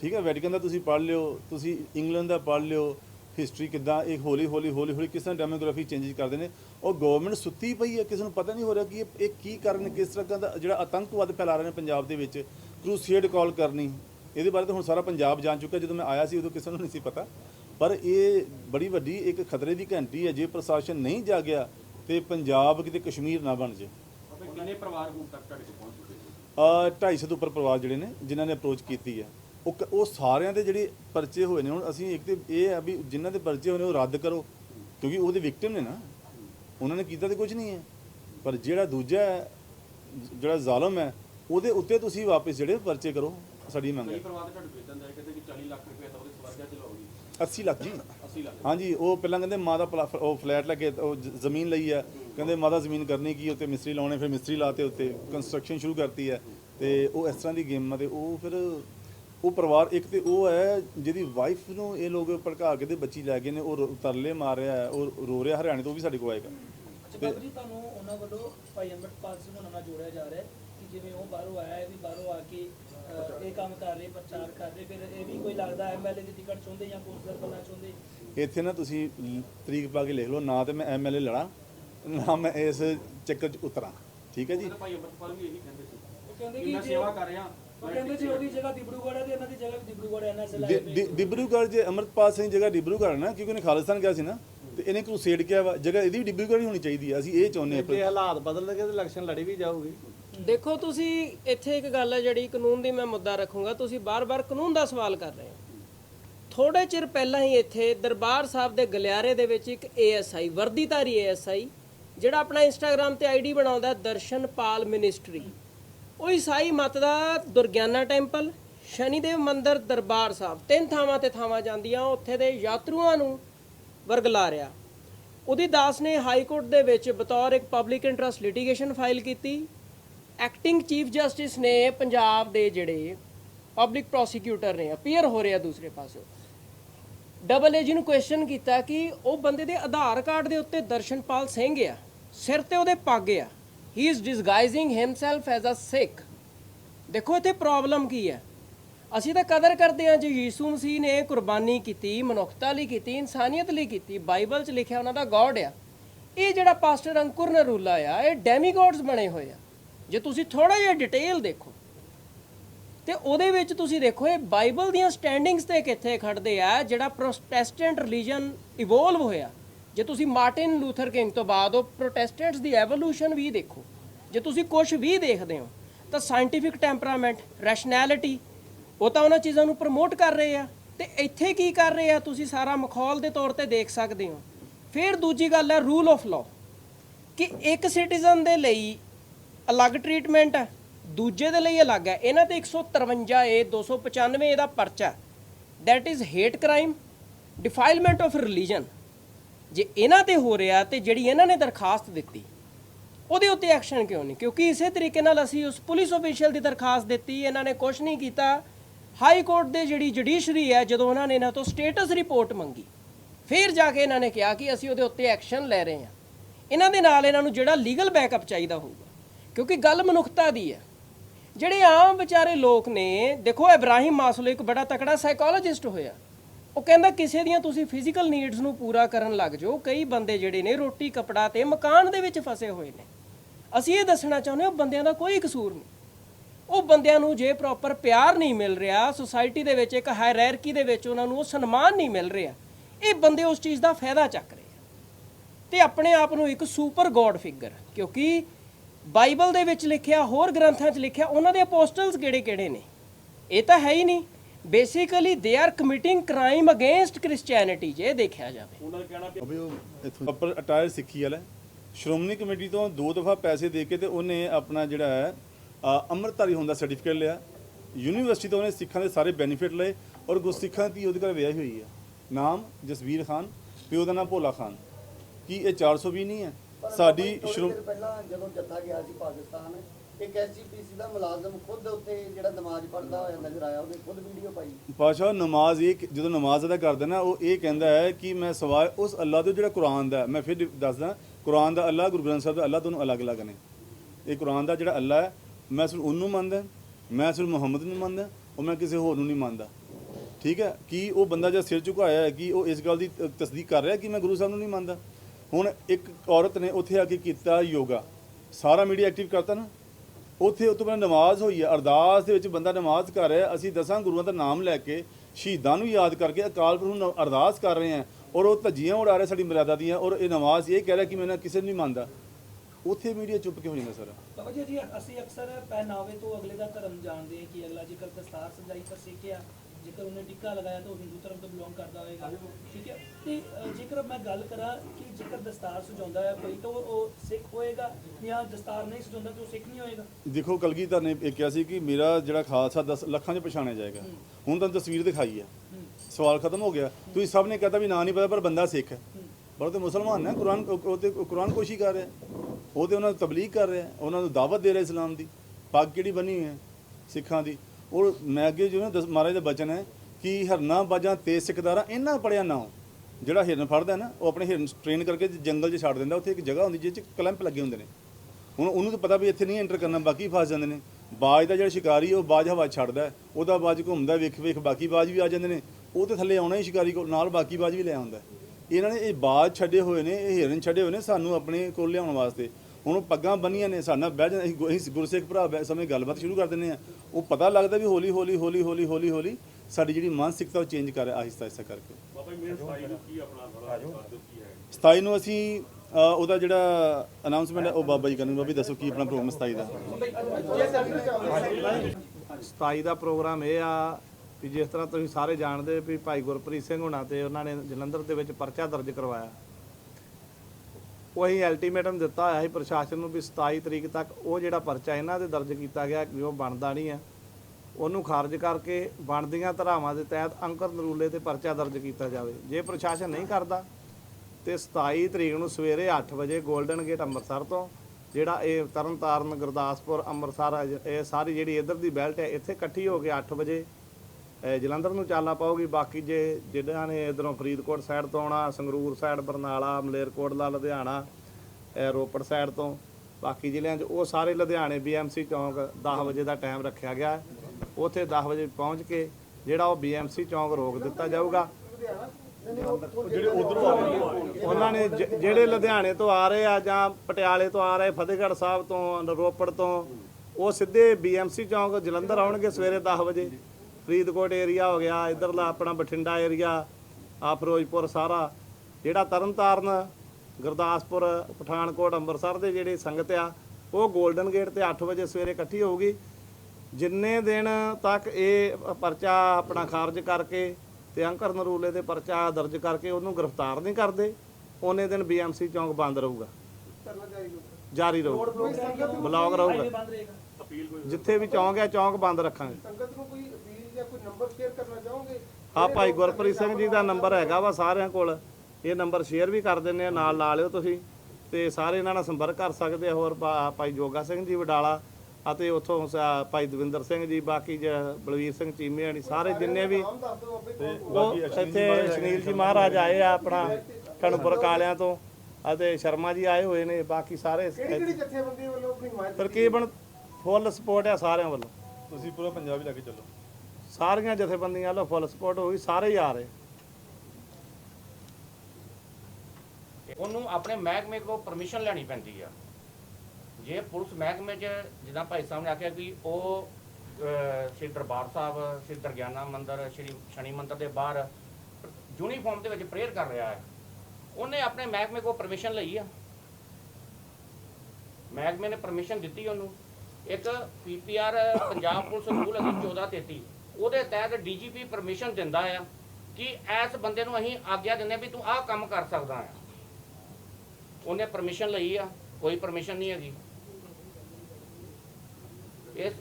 ਠੀਕ ਹੈ ਵੈਟੀਕਨ ਦਾ ਤੁਸੀਂ ਪੜ੍ਹ ਲਿਓ ਤੁਸੀਂ ਇੰਗਲੈਂਡ ਦਾ ਪੜ੍ਹ ਲਿਓ ਹਿਸਟਰੀ ਕਿੱਦਾਂ ਇਹ ਹੌਲੀ ਹੌਲੀ ਹੌਲੀ ਹੌਲੀ ਕਿਸ ਤਰ੍ਹਾਂ ਡੈਮੋਗ੍ਰਾਫੀ ਚੇਂਜਸ ਕਰਦੇ ਨੇ ਔਰ ਗਵਰਨਮੈਂਟ ਸੁੱਤੀ ਪਈ ਹੈ ਕਿਸੇ ਨੂੰ ਪਤਾ ਨਹੀਂ ਹੋ ਰਿਹਾ ਕਿ ਇਹ ਇਹ ਕੀ ਕਾਰਨ ਕਿਸ ਤਰ੍ਹਾਂ ਦਾ ਜਿਹੜਾ ਆਤੰਕਵਾਦ ਫੈਲਾ ਰਹੇ ਨੇ ਪੰਜਾਬ ਦੇ ਵਿੱਚ ਕਰੂਸੇਡ ਕਾਲ ਕਰਨੀ ਇਹਦੇ ਬਾਰੇ ਤਾਂ ਹੁਣ ਸਾਰਾ ਪੰਜਾਬ ਜਾਣ ਚੁੱਕਾ ਜਦੋਂ ਮੈਂ ਆਇਆ ਸੀ ਉਦੋਂ ਕਿਸੇ ਨੂੰ ਨਹੀਂ ਸੀ ਪਤਾ ਪਰ ਇਹ ਬੜੀ ਵੱਡੀ ਇੱਕ ਖਤਰੇ ਦੀ ਘੰਟੀ ਹੈ ਜੇ ਪ੍ਰਸ਼ਾਸਨ ਨਹੀਂ ਜਾਗਿਆ ਤੇ ਪੰਜਾਬ ਕਿਤੇ ਕਸ਼ਮੀਰ ਨਾ ਬਣ ਜੇ ਕਿੰਨੇ ਪਰਿਵਾਰ ਹੁਣ ਤੱਕ ਤੁਹਾਡੇ ਕੋਲ ਪਹੁੰਚ ਚੁੱਕੇ ਆ 250 ਤੋਂ ਉੱਪਰ ਪਰਿਵਾਰ ਜਿਹੜੇ ਨੇ ਜਿਨ੍ਹਾਂ ਨੇ ਅਪਰੋਚ ਕੀਤੀ ਹੈ। ਉਹ ਕ- ਉਹ ਸਾਰਿਆਂ ਦੇ ਜਿਹੜੇ ਪਰਚੇ ਹੋਏ ਨੇ ਹੁਣ ਅਸੀਂ ਇੱਕ ਤੇ ਇਹ ਆ ਵੀ ਜਿਨ੍ਹਾਂ ਦੇ ਪਰਚੇ ਹੋਏ ਨੇ ਉਹ ਰੱਦ ਕਰੋ ਕਿਉਂਕਿ ਉਹਦੇ ਵਿਕਟਿਮ ਨੇ ਨਾ। ਉਹਨਾਂ ਨੇ ਕੀਤਾ ਤੇ ਕੁਝ ਨਹੀਂ ਹੈ। ਪਰ ਜਿਹੜਾ ਦੂਜਾ ਹੈ, ਜਿਹੜਾ ਜ਼ਾਲਮ ਹੈ ਉਹਦੇ ਉੱਤੇ ਤੁਸੀਂ ਵਾਪਸ ਜਿਹੜੇ ਪਰਚੇ ਕਰੋ ਸਾਡੀ ਮੰਗ ਕਈ ਹੈ ਪਰਿਵਾਰ ਦੇ ਤੁਹਾਡੇ ਵੇਚਣ ਦਾ ਕਹਿੰਦੇ ਕਿ 40 ਲੱਖ ਰੁਪਏ ਤਾਂ ਉਹਦੇ ਸਵਰਗਾ ਚ ਲਾਉਗੀ 80 ਲੱਖ ਜੀ। 80 ਲੱਖ। ਹਾਂਜੀ ਉਹ ਪਹਿਲਾਂ ਕਹਿੰਦੇ ਮਾਂ ਦਾ ਪਲਾ- ਉਹ ਫਲੈਟ ਲੈ ਕੇ ਉਹ ਜ- ਜ਼ਮੀਨ ਲਈ ਆ ਕਹਿੰਦੇ ਮਾਂ ਦਾ ਜ਼ਮੀਨ ਕਰਨੀ ਕੀ ਉੱਤੇ ਮਿਸਤਰੀ ਲਾਉਣੇ ਫਿਰ ਮਿਸਤਰੀ ਲਾਤੇ ਉੱਤੇ ਕੰਸਟਰਕਸ਼ਨ ਸ਼ੁਰੂ ਕਰਤੀ ਹੈ। ਤੇ ਉਹ ਇਸ ਤਰ੍ਹਾਂ ਦੀ ਗੇਮਾਂ ਤੇ ਉਹ ਫਿਰ ਉਹ ਪਰਿਵਾਰ ਇੱਕ ਤੇ ਉਹ ਹੈ ਜਿਹਦੀ ਵਾਈਫ ਨੂੰ ਇਹ ਲੋਕ ਭੜਕਾ ਕੇ ਤੇ ਬੱਚੀ ਲੈ ਗਏ ਨੇ ਉਹ ਤਰਲੇ ਮਾਰ ਰਿਹਾ ਹੈ ਉਹ ਰੋ ਰਿਹਾ ਹਰਿਆਣੇ ਤੋਂ ਵੀ ਸਾਡੇ ਕੋਲ ਆਏਗਾ। ਅੱਛਾ ਬਾਬੂ ਜੀ ਤੁਹਾਨੂੰ ਉਹਨਾਂ ਵੱਲੋਂ ਭਾਈ ਅੰਮ੍ਰਿਤਪਾਲ ਸਿੰਘ ਹੋਣਾ ਨਾਲ ਜੋੜਿਆ ਜਾ ਰਿਹਾ ਹੈ ਕਿ ਜਿਵੇਂ ਉਹ ਬਾਹਰੋਂ ਆਇਆ ਹੈ ਵੀ ਬਾਹਰੋਂ ਆ ਕੇ ਅਹ, ਇਹ ਕੰਮ ਕਰ ਰਹੇ ਪ੍ਰਚਾਰ ਕਰ ਰਹੇ ਫਿਰ ਇਹ ਵੀ ਕੋਈ ਲੱਗਦਾ ਐਮਐਲਏ ਦੀ ਟਿਕਟ ਚਾਹੁੰਦੇ ਜਾਂ ਕੌਂਸਲਰ ਬਣਨਾ ਚਾਹੁੰਦੇ? ਇੱਥੇ ਨਾ ਤੁਸੀਂ ਤਰੀਕ ਪਾ ਕੇ ਲਿਖ ਲਓ ਨਾ ਤੇ ਮੈਂ ਐਮਐਲਏ ਲੜਾਂ ਨਾ ਮੈਂ ਇਸ ਚੱਕਰ 'ਚ ਉਤਰਾਂ ਠੀਕ ਹੈ ਜੀ? ਭਾਈ ਅੰਮ੍ਰਿਤਪਾਲ ਵੀ ਇਹੀ ਕਹਿੰਦੇ ਸੀ। ਉਹ ਕਹਿੰਦੇ ਕਿ ਮੈਂ ਜੇ ਸੇਵਾ ਕਰ ਰਿਹਾ। ਉਹ ਕਹਿੰਦੇ ਜੇ ਉਹਦੀ ਜਗ੍ਹਾ ਦਿਬਰੂਗੜ੍ਹ ਹੈ ਤੇ ਇਹਨਾਂ ਦੀ ਜਗ੍ਹਾ ਵੀ ਦਿਬਰੂਗੜ੍ਹ ਐਨਐਸਐਲ ਡਿ- ਡਿ- ਡਿਬਰੂਗੜ੍ਹ ਜੇ ਅਮਰਪਾਲ ਸਿੰਘ ਜਗ੍ਹਾ ਡਿਬਰੂਗੜ੍ਹ ਨਾ ਕਿਉਂਕਿ ਉਹਨੇ ਖਾਲਿਸਤਾਨ ਗਿਆ ਸੀ ਨਾ ਤੇ ਇਹਨੇ ਕਰੂਸੇਡ ਕਿਹਾ ਵਾ ਜਗ੍ਹਾ ਇਹਦੀ ਵੀ ਡਿਬਰੂਗੜ੍ਹ ਹੀ ਹੋਣੀ ਚਾਹੀਦੀ ਆ ਅਸੀਂ ਇਹ ਚਾਹੁੰਦੇ ਹਾਂ ਜੇ ਹਾਲਾਤ ਬਦਲਣਗੇ ਤੇ ਇਲੈਕਸ਼ਨ ਲੜੀ ਵੀ ਜਾਊਗੀ। ਦੇਖੋ ਤੁਸੀਂ ਇੱਥੇ ਇੱਕ ਗੱਲ ਹੈ ਜਿਹੜੀ ਕਾਨੂੰਨ ਦੀ ਮੈਂ ਮੁੱਦਾ ਰੱਖੂੰਗਾ ਤੁਸੀਂ ਬਾਰ-ਬਾਰ ਕਾਨੂੰਨ ਦਾ ਸਵਾਲ ਕਰ ਰਹੇ ਹੋ। ਥੋੜੇ ਚਿਰ ਪਹਿਲਾਂ ਹੀ ਇੱਥੇ ਦਰਬਾਰ ਸਾਹਿਬ ਦੇ ਗਲਿਆਰੇ ਦੇ ਵਿੱਚ ਇੱਕ ਏਐਸਆਈ ਵਰਦੀਧਾਰੀ ਏਐਸਆਈ ਜਿਹੜਾ ਆਪਣਾ ਇੰਸਟਾਗ੍ਰam ਤੇ ਆਈਡੀ ਬਣਾਉਂਦਾ ਹੈ, ਦਰਸ਼ਨਪਾਲ ਮਿਨਿਸਟਰੀ। ਉਹ ਈਸਾਈ ਮਤ ਦਾ ਦੁਰਗਿਆਨਾ ਟੈਂਪਲ, ਸ਼ਨੀਦੇਵ ਮੰਦਿਰ ਦਰਬਾਰ ਸਾਹਿਬ, ਤਿੰਨ ਥਾਵਾਂ ਤੇ ਥਾਵਾਂ ਜਾਂਦੀਆਂ ਉੱਥੇ ਦੇ ਯਾਤਰੂਆਂ ਨੂੰ ਵਰਗਲਾ ਰਿਹਾ। ਉਹਦੀ ਦਾਸ ਨੇ ਹਾਈ ਕੋਰਟ ਦੇ ਵਿੱਚ ਬਤੌਰ ਇੱਕ ਪਬਲਿਕ ਇੰਟਰਸਟ ਲਿਟੀਗੇਸ਼ਨ ਫਾਈਲ ਕੀਤੀ। ਐਕਟਿੰਗ ਚੀਫ ਜਸਟਿਸ ਨੇ ਪੰਜਾਬ ਦੇ ਜਿਹੜੇ ਪਬਲਿਕ ਪ੍ਰੋਸੀਕਿਊਟਰ ਨੇ, ਅਪੀਅਰ ਹੋ ਰਿਹਾ ਦੂਸਰੇ ਪਾਸੋਂ। ਡਬਲ ਏ ਜੀ ਨੂੰ ਕੁਐਸਚਨ ਕੀਤਾ ਕਿ ਉਹ ਬੰਦੇ ਦੇ ਆਧਾਰ ਕਾਰਡ ਦੇ ਉੱਤੇ ਦਰਸ਼ਨਪਾਲ ਸਿੰਘ ਆ, ਸਿਰ ਤੇ ਉਹਦੇ ਪੱਗ ਆ। He is disguising himself as a Sikh ਦੇਖੋ, ਇੱਥੇ ਪ੍ਰੋਬਲਮ ਕੀ ਹੈ? ਅਸੀਂ ਤਾਂ ਕਦਰ ਕਰਦੇ ਹਾਂ ਜੇ, ਯੀਸੂ ਮਸੀਹ ਨੇ ਕੁਰਬਾਨੀ ਕੀਤੀ, ਮਨੁੱਖਤਾ ਲਈ ਕੀਤੀ, ਇਨਸਾਨੀਅਤ ਲਈ ਕੀਤੀ, ਬਾਈਬਲ 'ਚ ਲਿਖਿਆ ਉਹਨਾਂ ਦਾ ਗੋਡ ਆ। ਇਹ ਜਿਹੜਾ ਪਾਸਟਰ ਅੰਕੁਰ ਨਰੂਲਾ ਆ, ਇਹ ਡੈਮੀਗੋਡਸ ਬਣੇ ਹੋਏ ਆ। ਜੇ ਤੁਸੀਂ ਥੋੜਾ ਜਿਹਾ ਡਿਟੇਲ ਦੇਖੋ, ਤੇ ਉਹਦੇ ਵਿੱਚ ਤੁਸੀਂ ਦੇਖੋ, ਇਹ ਬਾਈਬਲ ਦੀਆਂ ਸਟੈਂਡਿੰਗਸ ਤੇ ਕਿੱਥੇ ਖੜਦੇ ਆ, ਜਿਹੜਾ ਪ੍ਰੋਟੈਸਟੈਂਟ ਰਿਲੀਜਨ ਇਵੋਲਵ ਹੋਇਆ। ਜੇ ਤੁਸੀਂ ਮਾਰਟਿਨ ਲੂਥਰ ਕਿੰਗ ਤੋਂ ਬਾਅਦ ਉਹ ਪ੍ਰੋਟੈਸਟੈਂਟਸ ਦੀ ਐਵੋਲੂਸ਼ਨ ਵੀ ਦੇਖੋ, ਜੇ ਤੁਸੀਂ ਕੁਝ ਵੀ ਦੇਖਦੇ ਹੋ, ਤਾਂ ਸਾਇੰਟੀਫਿਕ ਟੈਂਪਰਾਮੈਂਟ ਰੈਸ਼ਨੈਲਿਟੀ ਉਹ ਤਾਂ ਉਹਨਾਂ ਚੀਜ਼ਾਂ ਨੂੰ ਪ੍ਰਮੋਟ ਕਰ ਰਹੇ ਆ। ਤੇ ਇੱਥੇ ਕੀ ਕਰ ਰਹੇ ਆ ਤੁਸੀਂ ਸਾਰਾ ਮਖੌਲ ਦੇ ਤੌਰ ਤੇ ਦੇਖ ਸਕਦੇ ਹੋ। ਫਿਰ ਦੂਜੀ ਗੱਲ ਹੈ ਰੂਲ ਆਫ ਲਾਅ ਕਿ ਇੱਕ ਸਿਟੀਜ਼ਨ ਦੇ ਲਈ ਅਲੱਗ ਟ੍ਰੀਟਮੈਂਟ ਹੈ ਦੂਜੇ ਦੇ ਲਈ ਅਲੱਗ ਹੈ ਇਹਨਾਂ ਤੇ 153 ਏ 295 ਇਹਦਾ ਪਰਚਾ। That is hate crime defilement of religion ਜੇ ਇਹਨਾਂ ਤੇ ਹੋ ਰਿਹਾ ਤੇ ਜਿਹੜੀ ਇਹਨਾਂ ਨੇ ਦਰਖਾਸਤ ਦਿੱਤੀ, ਉਹਦੇ ਉੱਤੇ ਐਕਸ਼ਨ ਕਿਉਂ ਨਹੀਂ? ਕਿਉਂਕਿ ਇਸੇ ਤਰੀਕੇ ਨਾਲ ਅਸੀਂ ਉਸ ਪੁਲਿਸ ਅਫੀਸ਼ੀਅਲ ਦੀ ਦਰਖਾਸਤ ਦਿੱਤੀ, ਇਹਨਾਂ ਨੇ ਕੁਝ ਨਹੀਂ ਕੀਤਾ। ਹਾਈ ਕੋਰਟ ਦੇ ਜਿਹੜੀ ਜੁਡੀਸ਼ਰੀ ਹੈ, ਜਦੋਂ ਉਹਨਾਂ ਨੇ ਇਹਨਾਂ ਤੋਂ ਸਟੇਟਸ ਰਿਪੋਰਟ ਮੰਗੀ, ਫਿਰ ਜਾ ਕੇ ਇਹਨਾਂ ਨੇ ਕਿਹਾ ਕਿ ਅਸੀਂ ਉਹਦੇ ਉੱਤੇ ਐਕਸ਼ਨ ਲੈ ਰਹੇ ਹਾਂ। ਇਹਨਾਂ ਦੇ ਨਾਲ ਇਹਨਾਂ ਨੂੰ ਜਿਹੜਾ ਲੀਗਲ ਬੈਕਅਪ ਚਾਹੀਦਾ ਹੋਊਗਾ, ਕਿਉਂਕਿ ਗੱਲ ਮਨੁੱਖਤਾ ਦੀ ਹੈ। ਜਿਹੜੇ ਆਮ ਵਿਚਾਰੇ ਲੋਕ ਨੇ, ਦੇਖੋ, ਇਬਰਾਹਿਮ ਮਾਸਲੋ ਇੱਕ ਬੜਾ ਤਕੜਾ ਸਾਈਕੋਲੋਜਿਸਟ ਹੋਇਆ। ਉਹ ਕਹਿੰਦਾ ਕਿਸੇ ਦੀਆਂ ਤੁਸੀਂ ਫਿਜ਼ੀਕਲ ਨੀਡਸ ਨੂੰ ਪੂਰਾ ਕਰਨ ਲੱਗ ਜਾਓ, ਕਈ ਬੰਦੇ ਜਿਹੜੇ ਨੇ ਰੋਟੀ, ਕਪੜਾ ਤੇ ਮਕਾਨ ਦੇ ਵਿੱਚ ਫਸੇ ਹੋਏ ਨੇ। ਅਸੀਂ ਇਹ ਦੱਸਣਾ ਚਾਹੁੰਦੇ ਹਾਂ ਬੰਦਿਆਂ ਦਾ ਕੋਈ ਕਸੂਰ ਨਹੀਂ। ਉਹ ਬੰਦਿਆਂ ਨੂੰ ਜੇ ਪ੍ਰੋਪਰ ਪਿਆਰ ਨਹੀਂ ਮਿਲ ਰਿਹਾ ਸੋਸਾਇਟੀ ਦੇ ਵਿੱਚ ਇੱਕ ਹਾਇਰਾਰਕੀ ਦੇ ਵਿੱਚ ਉਹਨਾਂ ਨੂੰ ਉਹ ਸਨਮਾਨ ਨਹੀਂ ਮਿਲ ਰਿਹਾ, ਇਹ ਬੰਦੇ ਉਸ ਚੀਜ਼ ਦਾ ਫਾਇਦਾ ਚੱਕ ਰਹੇ ਆ। ਤੇ ਆਪਣੇ ਆਪ ਨੂੰ ਇੱਕ ਸੁਪਰ ਗੋਡ ਫਿਗਰ ਕਿਉਂਕਿ ਬਾਈਬਲ ਦੇ ਵਿੱਚ ਲਿਖਿਆ, ਹੋਰ ਗ੍ਰੰਥਾਂ 'ਚ ਲਿਖਿਆ, ਉਹਨਾਂ ਦੇ ਅਪੋਸਟਲਸ ਕਿਹੜੇ-ਕਿਹੜੇ ਨੇ? ਇਹ ਤਾਂ ਹੈ ਹੀ ਨਹੀਂ। Basically they are committing crime against Christianity ਜੇ ਦੇਖਿਆ ਜਾਵੇ। ਉਹਨਾਂ ਨੇ ਕਹਿਣਾ ਅਬੇ ਉਹ ਇੱਥੋਂ ਅਟਾਇਰ ਸਿੱਖੀ ਵਾਲਾ। ਸ਼੍ਰੋਮਣੀ ਕਮੇਟੀ ਤੋਂ ਦੋ ਦਫਾ ਪੈਸੇ ਦੇ ਕੇ ਤੇ ਉਹਨੇ ਆਪਣਾ ਜਿਹੜਾ ਹੈ ਅ, ਅੰਮ੍ਰਿਤਧਾਰੀ ਹੋਣ ਦਾ ਸਰਟੀਫਿਕੇਟ ਲਿਆ। ਯੂਨੀਵਰਸਿਟੀ ਤੋਂ ਉਹਨੇ ਸਿੱਖਾਂ ਦੇ ਸਾਰੇ ਬੈਨੀਫਿਟ ਲਏ ਔਰ ਗੁਰਸਿੱਖਾਂ ਦੀ ਉਹਦੇ ਘਰ ਵਿਆਹੀ ਹੋਈ ਹੈ। ਨਾਮ ਜਸਵੀਰ ਖਾਨ ਪਿਓ ਦਾ ਨਾਮ ਭੋਲਾ ਖਾਨ। ਕੀ ਇਹ 420 ਨਹੀਂ ਹੈ? ਸਾਡੀ ਥੋੜ੍ਹੀ ਸ਼੍ਰੋਮ ਦੇਰ ਪਹਿਲਾਂ ਜਦੋਂ ਜੱਥਾ ਗਿਆ ਸੀ ਪਾਕਿਸਤਾਨ ਇੱਕ ਐਸਜੀਪੀਸੀ ਦਾ ਮੁਲਾਜ਼ਮ ਖੁਦ ਉੱਥੇ ਜਿਹੜਾ ਨਮਾਜ਼ ਪੜ੍ਹਦਾ ਹੋਇਆ ਨਜ਼ਰ ਆਇਆ ਉਹਨੇ ਖੁਦ ਵੀਡੀਓ ਪਾਈ। ਪਾਸ਼ਾ ਨਮਾਜ਼ ਇਹ ਜਦੋਂ ਨਮਾਜ਼ ਅਦਾ ਕਰਦਾ ਨਾ, ਉਹ ਇਹ ਕਹਿੰਦਾ ਹੈ ਕਿ ਮੈਂ ਸਵਾਏ ਉਸ ਅੱਲਾ ਤੋਂ ਜਿਹੜਾ ਕੁਰਾਨ ਦਾ ਮੈਂ ਫਿਰ ਦੱਸਦਾ, ਕੁਰਾਨ ਦਾ ਅੱਲਾ, ਗੁਰੂ ਗ੍ਰੰਥ ਸਾਹਿਬ ਦਾ ਅੱਲਾ ਦੋਨੋਂ ਅਲੱਗ-ਅਲੱਗ ਨੇ। ਇਹ ਕੁਰਾਨ ਦਾ ਜਿਹੜਾ ਅੱਲਾ ਹੈ, ਮੈਂ ਸਿਰਫ ਉਹਨੂੰ ਮੰਨਦਾ, ਮੈਂ ਸਿਰਫ ਮੁਹੰਮਦ ਨੂੰ ਮੰਨਦਾ, ਉਹ ਮੈਂ ਕਿਸੇ ਹੋਰ ਨੂੰ ਨਹੀਂ ਮੰਨਦਾ। ਠੀਕ ਹੈ? ਕਿ ਉਹ ਬੰਦਾ ਜਿਹੜਾ ਸਿਰ ਝੁਕਾਇਆ ਹੈ, ਕਿ ਉਹ ਇਸ ਗੱਲ ਦੀ ਤਸਦੀਕ ਕਰ ਰਿਹਾ ਕਿ ਮੈਂ ਗੁਰੂ ਸਾਹਿਬ ਨੂੰ ਨਹੀਂ ਮੰਨਦਾ? ਹੁਣ ਇੱਕ ਔਰਤ ਨੇ ਉੱਥੇ ਆ ਕੇ ਕੀਤਾ ਯੋਗਾ। ਸਾਰਾ ਮੀਡੀਆ ਐਕਟਿਵ ਕਰਤਾ ਨਾ? ਉੱਥੇ ਉਹ ਤੋਂ ਬਾਅਦ ਨਮਾਜ਼ ਹੋਈ ਹੈ, ਅਰਦਾਸ ਦੇ ਵਿੱਚ ਬੰਦਾ ਨਮਾਜ਼ ਕਰ ਰਿਹਾ ਅਸੀਂ ਦਸਾਂ ਗੁਰੂਆਂ ਦਾ ਨਾਮ ਲੈ ਕੇ ਸ਼ਹੀਦਾਂ ਨੂੰ ਯਾਦ ਕਰਕੇ ਅਕਾਲ ਪੁਰਖ ਨੂੰ ਅਰਦਾਸ ਕਰ ਰਹੇ ਹਾਂ ਔਰ ਉਹ ਧੱਜੀਆਂ ਉਡਾ ਰਿਹਾ ਸਾਡੀ ਮਰਿਆਦਾ ਦੀਆਂ ਔਰ ਇਹ ਨਮਾਜ਼ ਇਹ ਕਹਿ ਰਿਹਾ ਕਿ ਮੈਂ ਨਾ ਕਿਸੇ ਨੂੰ ਨਹੀਂ ਮੰਨਦਾ। ਉੱਥੇ ਮੀਡੀਆ ਚੁੱਪ ਕੇ ਹੋ ਜਾਂਦਾ ਸਰ? ਬਾਬਾ ਜੀ, ਅਸੀਂ ਅਕਸਰ ਪਹਿਨਾਵੇ ਤੋਂ ਅਗਲੇ ਦਾ ਧਰਮ ਜਾਣਦੇ ਹਾਂ ਕਿ ਅਗਲਾ ਜੇਕਰ ਦਸਤਾਰ ਸਜਾਈ ਤਾਂ ਸਿੱਖਿਆ ਜੇਕਰ ਉਹਨੇ ਟਿੱਕਾ ਲਗਾਇਆ ਤਾਂ ਉਹ ਹਿੰਦੂ ਧਰਮ ਤੋਂ ਬਿਲੋਂਗ ਕਰਦਾ ਹੋਵੇਗਾ ਠੀਕ ਹੈ? ਤੇ ਜੇਕਰ ਮੈਂ ਗੱਲ ਕਰਾਂ ਕਿ ਜੇਕਰ ਦਸਤਾਰ ਸਜਾਉਂਦਾ ਹੈ ਕੋਈ ਤਾਂ ਉਹ ਸਿੱਖ ਹੋਏਗਾ ਜਾਂ ਦਸਤਾਰ ਨਹੀਂ ਸਜਾਉਂਦਾ ਤਾਂ ਉਹ ਸਿੱਖ ਨਹੀਂ ਹੋਏਗਾ? ਦੇਖੋ ਕਲਗੀਧਰ ਨੇ ਇਹ ਕਿਹਾ ਸੀ ਕਿ ਮੇਰਾ ਜਿਹੜਾ ਖਾਲਸਾ 10 ਲੱਖਾਂ 'ਚ ਪਛਾਣਿਆ ਜਾਏਗਾ। ਹੁਣ ਤਾਂ ਤਸਵੀਰ ਦਿਖਾਈ ਹੈ। ਸਵਾਲ ਖਤਮ ਹੋ ਗਿਆ। ਤੁਸੀਂ ਸਭ ਨੇ ਕਹਤਾ ਵੀ ਨਾਂ ਨਹੀਂ ਪਤਾ ਪਰ ਬੰਦਾ ਸਿੱਖ ਹੈ। ਪਰ ਉਹ ਤੇ ਮੁਸਲਮਾਨ ਨੇ ਕੁਰਾਨ ਉਹ ਤੇ ਕੁਰਾਨ ਕੋਸ਼ੀ ਕਰ ਰਿਹਾ। ਉਹ ਤੇ ਉਹਨਾਂ ਨੂੰ ਤਬਲੀਗ ਕਰ ਰਿਹਾ। ਉਹਨਾਂ ਨੂੰ ਦਾਵਤ ਦੇ ਰਿਹਾ ਇਸਲਾਮ ਦੀ। ਪੱਗ ਕਿਹੜੀ ਬਣੀ ਹੈ ਸਿੱਖਾਂ ਦੀ? ਉਹ ਮੈਂ ਅੱਗੇ ਜਿਵੇਂ ਦਸ- ਮਹਾਰਾਜ ਦਾ ਬਚਨ ਹੈ ਕਿ ਹਰਨਾ ਬਾਜਾਂ ਤੇ ਸਿੱਖਦਾਰਾਂ ਇਹਨਾਂ ਪੜਿਆ ਨਾ ਜਿਹੜਾ ਹਿਰਨ ਫੜਦਾ ਨਾ ਉਹ ਆਪਣੇ ਹਿਰਨ ਟ੍ਰੇਨ ਕਰਕੇ ਜੰਗਲ 'ਚ ਛੱਡ ਦਿੰਦਾ ਉੱਥੇ ਇੱਕ ਜਗ੍ਹਾ ਹੁੰਦੀ ਜਿਸ 'ਚ ਕਲੈਂਪ ਲੱਗੇ ਹੁੰਦੇ ਨੇ। ਹੁਣ ਉਹਨੂੰ ਤਾਂ ਪਤਾ ਵੀ ਇੱਥੇ ਨਹੀਂ ਐਂਟਰ ਕਰਨਾ ਬਾਕੀ ਫਸ ਜਾਂਦੇ ਨੇ। ਬਾਜ ਦਾ ਜਿਹੜਾ ਸ਼ਿਕਾਰੀ ਉਹ ਬਾਜ ਹਵਾ 'ਚ ਛੱਡਦਾ ਹੈ, ਉਹਦਾ ਬਾਜ ਘੁੰਮਦਾ ਵੇਖ ਵੇਖ ਬਾਕੀ ਬਾਜ ਵੀ ਆ ਜਾਂਦੇ ਨੇ। ਉਹ ਤੇ ਥੱਲੇ ਆਉਣਾ ਹੀ ਸ਼ਿਕਾਰੀ ਕੋਲ ਨਾਲ ਬਾਕੀ ਬਾਜ ਵੀ ਲੈ ਆਉਂਦਾ ਹੈ। ਇਹਨਾਂ ਨੇ ਇਹ ਬਾਜ ਛੱਡੇ ਹੋਏ ਨੇ ਇਹ ਹਿਰਨ ਛੱਡੇ ਹੋਏ ਨੇ ਸਾਨੂੰ ਆਪਣੇ ਕੋਲ ਲਿਆਉਣ ਵਾਸਤੇ। ਹੁਣ ਉਹ ਪੱਗਾਂ ਬੰਨੀਆਂ ਨੇ ਸਾਡੇ ਨਾਲ ਬਹਿ ਜਾਂਦੇ ਅਸੀਂ ਗੁ- ਅਸੀਂ ਗੁਰਸਿੱਖ ਭਰਾ ਬਹਿ- ਸਮੇਂ ਗੱਲਬਾਤ ਸ਼ੁਰੂ ਕਰ ਦਿੰਦੇ ਆ ਉਹ ਪਤਾ ਲੱਗਦਾ ਵੀ ਹੌਲੀ ਹੌਲੀ ਹੌਲੀ ਹੌਲੀ ਹੌਲੀ ਹੌਲੀ ਸਾਡੀ ਜਿਹੜੀ ਮਾਨਸਿਕਤਾ ਉਹ ਚੇਂਜ ਕਰ ਰਿਹਾ ਆਹਿਸਤਾ ਆਹਿਸਤਾ ਕਰਕੇ। ਬਾਬਾ ਜੀ ਮੇਨ ਸਟਾਈਲ ਨੂੰ ਕੀ ਆਪਣਾ ਥੋੜਾ ਦੱਸ ਦਿਓ ਕੀ ਹੈ 27 ਨੂੰ ਅਸੀਂ ਅ, ਉਹਦਾ ਜਿਹੜਾ ਅਨਾਉਂਸਮੈਂਟ ਹੈ ਉਹ ਬਾਬਾ ਜੀ ਕਰਨਗੇ। ਬਾਬਾ ਜੀ ਦੱਸੋ ਕੀ ਆਪਣਾ ਪ੍ਰੋਗਰਾਮ 27 ਦਾ? 27 ਦਾ ਪ੍ਰੋਗਰਾਮ ਇਹ ਆ ਵੀ ਜਿਸ ਤਰ੍ਹਾਂ ਤੁਸੀਂ ਸਾਰੇ ਜਾਣਦੇ ਵੀ ਭਾਈ ਗੁਰਪ੍ਰੀਤ ਸਿੰਘ ਹੋਣਾ ਤੇ ਉਹਨਾਂ ਨੇ ਜਲੰਧਰ ਦੇ ਵਿੱਚ ਪਰਚਾ ਦਰਜ ਕਰਵਾਇਆ। ਉਹ ਅਸੀਂ ਅਲਟੀਮੇਟਮ ਦਿੱਤਾ ਹੋਇਆ ਸੀ ਪ੍ਰਸ਼ਾਸਨ ਨੂੰ ਵੀ 27 ਤਰੀਕ ਤੱਕ ਉਹ ਜਿਹੜਾ ਪਰਚਾ ਇਹਨਾਂ ਦੇ ਦਰਜ ਕੀਤਾ ਗਿਆ ਕਿ ਉਹ ਬਣਦਾ ਨਹੀਂ ਆ ਉਹਨੂੰ ਖਾਰਜ ਕਰਕੇ ਬਣਦੀਆਂ ਧਰਾਵਾਂ ਦੇ ਤਹਿਤ ਅੰਕਰ ਨਰੂਲੇ ਤੇ ਪਰਚਾ ਦਰਜ ਕੀਤਾ ਜਾਵੇ। ਜੇ ਪ੍ਰਸ਼ਾਸਨ ਨਹੀਂ ਕਰਦਾ, ਤੇ 27 ਤਰੀਕ ਨੂੰ ਸਵੇਰੇ 8 ਵਜੇ 골ਡਨ ਗੇਟ ਅੰਮ੍ਰਿਤਸਰ ਤੋਂ, ਜਿਹੜਾ ਇਹ ਤਰਨਤਾਰਨ, ਗੁਰਦਾਸਪੁਰ, ਅੰਮ੍ਰਿਤਸਰ, ਇਹ ਸਾਰੀ ਜਿਹੜੀ ਇਧਰ ਦੀ ਬੈਲਟ ਹੈ, ਇੱਥੇ ਇਕੱਠੀ ਹੋ ਕੇ 8 ਵਜੇ ਜਲੰਧਰ ਨੂੰ ਚਾਲਣਾ ਪਾਉਗੀ ਬਾਕੀ ਜੇ ਜਿਹੜਿਆਂ ਨੇ ਇਧਰੋਂ ਫਰੀਦਕੋਟ ਸਾਈਡ ਤੋਂ ਆਉਣਾ, ਸੰਗਰੂਰ ਸਾਈਡ, ਬਰਨਾਲਾ, ਮਲੇਰਕੋਟਲਾ, ਲੁਧਿਆਣਾ ਰੋਪੜ ਸਾਈਡ ਤੋਂ, ਬਾਕੀ ਜ਼ਿਲ੍ਹਿਆਂ 'ਚ ਉਹ ਸਾਰੇ ਲੁਧਿਆਣੇ, ਬੀਐਮਸੀ ਚੌਂਕ 10 ਵਜੇ ਦਾ ਟਾਈਮ ਰੱਖਿਆ ਗਿਆ। ਉੱਥੇ 10 ਵਜੇ ਪਹੁੰਚ ਕੇ ਜਿਹੜਾ ਉਹ ਬੀਐਮਸੀ ਚੌਂਕ ਰੋਕ ਦਿੱਤਾ ਜਾਊਗਾ। ਉਹਨਾਂ ਨੇ ਜ- ਜਿਹੜੇ ਲੁਧਿਆਣੇ ਤੋਂ ਆ ਰਹੇ ਆ ਜਾਂ ਪਟਿਆਲੇ ਤੋਂ ਆ ਰਹੇ, ਫਤਿਹਗੜ੍ਹ ਸਾਹਿਬ ਤੋਂ, ਰੋਪੜ ਤੋਂ, ਉਹ ਸਿੱਧੇ ਬੀਐਮਸੀ ਚੌਂਕ ਜਲੰਧਰ ਆਉਣਗੇ ਸਵੇਰੇ 10 ਵਜੇ। ਫਰੀਦਕੋਟ ਏਰੀਆ ਹੋ ਗਿਆ ਇਧਰਲਾ ਆਪਣਾ ਬਠਿੰਡਾ ਏਰੀਆ ਆ ਫਿਰੋਜ਼ਪੁਰ ਸਾਰਾ ਜਿਹੜਾ ਤਰਨਤਾਰਨ ਗੁਰਦਾਸਪੁਰ ਪਠਾਨਕੋਟ ਅੰਮ੍ਰਿਤਸਰ ਦੇ ਜਿਹੜੇ ਸੰਗਤ ਆ ਉਹ 골ਡਨ ਗੇਟ ਤੇ 8 ਵਜੇ ਸਵੇਰੇ ਇਕੱਠੀ ਹੋਊਗੀ। ਜਿੰਨੇ ਦਿਨ ਤੱਕ ਇਹ ਪਰਚਾ ਆਪਣਾ ਖਾਰਜ ਕਰਕੇ ਤੇ ਅੰਕਰ ਨਰੂਲੇ ਤੇ ਪਰਚਾ ਦਰਜ ਕਰਕੇ ਉਹਨੂੰ ਗ੍ਰਿਫਤਾਰ ਨਹੀਂ ਕਰਦੇ ਉਹਨੇ ਦਿਨ ਬੀਐਮਸੀ ਚੌਂਕ ਬੰਦ ਰਹੂਗਾ। ਜਾਰੀ ਰਹੂਗਾ। ਬਲੌਗ ਰਹੂਗਾ। ਜਿੱਥੇ ਵੀ ਚੌਂਕ ਹੈ ਚੌਂਕ ਬੰਦ ਰੱਖਾਂਗੇ। ਜਾਂ ਕੋਈ ਨੰਬਰ ਸ਼ੇਅਰ ਕਰਨਾ ਚਾਹੋਗੇ? ਆ ਭਾਈ ਗੁਰਪ੍ਰੀਤ ਸਿੰਘ ਜੀ ਦਾ ਨੰਬਰ ਹੈਗਾ ਵਾ ਸਾਰਿਆਂ ਕੋਲ। ਇਹ ਨੰਬਰ ਸ਼ੇਅਰ ਵੀ ਕਰ ਦਿੰਨੇ ਆ ਨਾਲ ਲਾ ਲਿਓ ਤੁਸੀਂ। ਤੇ ਸਾਰੇ ਇਹਨਾਂ ਨਾਲ ਸੰਪਰਕ ਕਰ ਸਕਦੇ ਆ ਹੋਰ ਭਾ- ਭਾਈ ਜੋਗਾ ਸਿੰਘ ਜੀ ਵਡਾਲਾ ਅਤੇ ਉੱਥੋਂ ਸ- ਭਾਈ ਦਵਿੰਦਰ ਸਿੰਘ ਜੀ ਬਾਕੀ ਜ- ਬਲਵੀਰ ਸਿੰਘ ਚੀਮੇ ਵਾਲੀ ਸਾਰੇ ਜਿੰਨੇ ਵੀ ਉਹ ਇੱਥੇ ਸੁਨੀਲ ਜੀ ਮਹਾਰਾਜ ਆਏ ਆ ਆਪਣਾ ਕਣਪੁਰ ਕਾਲਿਆਂ ਤੋਂ ਅਤੇ ਸ਼ਰਮਾ ਜੀ ਆਏ ਹੋਏ ਨੇ ਬਾਕੀ ਸਾਰੇ ਕਿਹੜੀ ਜਥੇਬੰਦੀ ਵੱਲੋਂ ਆਪਣੀ ਹਮਾਇਤ ਤਕਰੀਬਨ ਫੁੱਲ ਸਪੋਰਟ ਆ ਸਾਰਿਆਂ ਵੱਲੋਂ। ਤੁਸੀਂ ਪੂਰਾ ਪੰਜਾਬ ਹੀ ਲੈ ਕੇ ਚੱਲੋ। ਸਾਰੀਆਂ ਜਥੇਬੰਦੀਆਂ ਵੱਲੋਂ ਫੁੱਲ ਸਪੋਰਟ ਹੋਈ, ਸਾਰੇ ਹੀ ਆ ਰਹੇ। ਉਹਨੂੰ ਆਪਣੇ ਮਹਿਕਮੇ ਕੋਲ ਪਰਮਿਸ਼ਨ ਲੈਣੀ ਪੈਂਦੀ ਆ। ਜੇ ਪੁਲਿਸ ਮਹਿਕਮੇ 'ਚ, ਜਿੱਦਾਂ ਭਾਈ ਸਾਹਿਬ ਨੇ ਆਖਿਆ ਕਿ ਉਹ ਸ਼੍ਰੀ ਦਰਬਾਰ ਸਾਹਿਬ, ਸ਼੍ਰੀ ਦਰਗਿਆਨਾ ਮੰਦਿਰ, ਸ਼੍ਰੀ ਸ਼ਨੀ ਮੰਦਿਰ ਦੇ ਬਾਹਰ ਯੂਨੀਫਾਰਮ ਦੇ ਵਿੱਚ ਪ੍ਰੇਅਰ ਕਰ ਰਿਹਾ ਹੈ, ਉਹਨੇ ਆਪਣੇ ਮਹਿਕਮੇ ਕੋਲ ਪਰਮਿਸ਼ਨ ਲਈ ਆ। ਮਹਿਕਮੇ ਨੇ ਪਰਮਿਸ਼ਨ ਦਿੱਤੀ ਉਹਨੂੰ। ਇੱਕ ਪੀਪੀਆਰ ਪੰਜਾਬ ਪੁਲਿਸ ਰੂਲ ਅਸੀਂ 1433 ਉਹਦੇ ਤਹਿਤ ਡੀਜੀਪੀ ਪਰਮਿਸ਼ਨ ਦਿੰਦਾ ਆ ਕਿ ਇਸ ਬੰਦੇ ਨੂੰ ਅਸੀਂ ਆਗਿਆ ਦਿੰਦੇ ਵੀ ਤੂੰ ਆਹ ਕੰਮ ਕਰ ਸਕਦਾ ਆ। ਉਹਨੇ ਪਰਮਿਸ਼ਨ ਲਈ ਆ, ਕੋਈ ਪਰਮਿਸ਼ਨ ਨਹੀਂ ਹੈਗੀ। ਇਸ,